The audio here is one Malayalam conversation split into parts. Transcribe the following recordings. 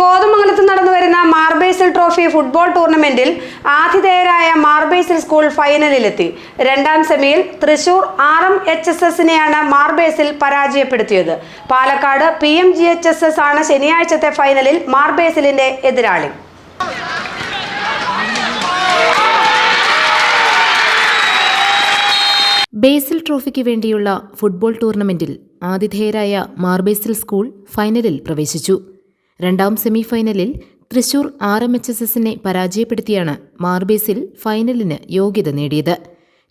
കോതമംഗലത്ത് നടന്നുവരുന്ന മാർബേസിൽ ട്രോഫി ഫുട്ബോൾ ടൂർണമെന്റിൽ ആതിഥേയരായ മാർബേസിൽ സ്കൂൾ ഫൈനലിലെത്തി. രണ്ടാം സെമിയിൽ Thrissur R M H S എസിനെയാണ് Mar Basil പരാജയപ്പെടുത്തിയത്. Palakkad P M G H S S ആണ് ശനിയാഴ്ചത്തെ ഫൈനലിൽ മാർബേസിലിന്റെ എതിരാളി. ബേസിൽ ട്രോഫിക്ക് വേണ്ടിയുള്ള ഫുട്ബോൾ ടൂർണമെന്റിൽ ആതിഥേയരായ മാർബേസിൽ സ്കൂൾ ഫൈനലിൽ പ്രവേശിച്ചു. രണ്ടാം സെമിഫൈനലിൽ Thrissur R M H S എസിനെ പരാജയപ്പെടുത്തിയാണ് മാർബേസിൽ ഫൈനലിന് യോഗ്യത നേടിയത്.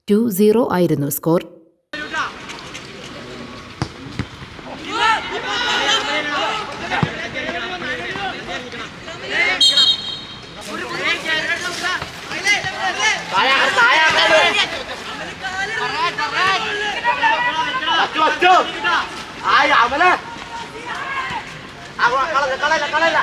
ടു സീറോ ആയിരുന്നു സ്കോർ. Ay, கலந்து கலையில கலையில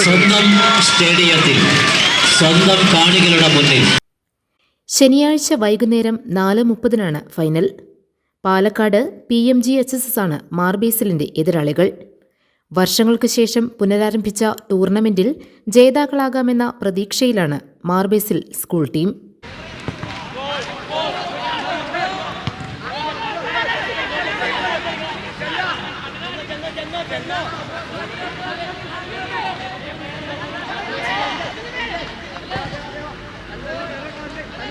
സ്വന്തം സ്റ്റേഡിയത്തിൽ സ്വന്തം കാണികളുടെ മുന്നിൽ. ശനിയാഴ്ച വൈകുന്നേരം നാല് മുപ്പതിനാണ് final. Palakkad P M G H S S ആണ് മാർബേസിലിന്റെ എതിരാളികൾ. വർഷങ്ങൾക്ക് ശേഷം പുനരാരംഭിച്ച ടൂർണമെന്റിൽ ജേതാക്കളാകാമെന്ന പ്രതീക്ഷയിലാണ് Mar Basil school team.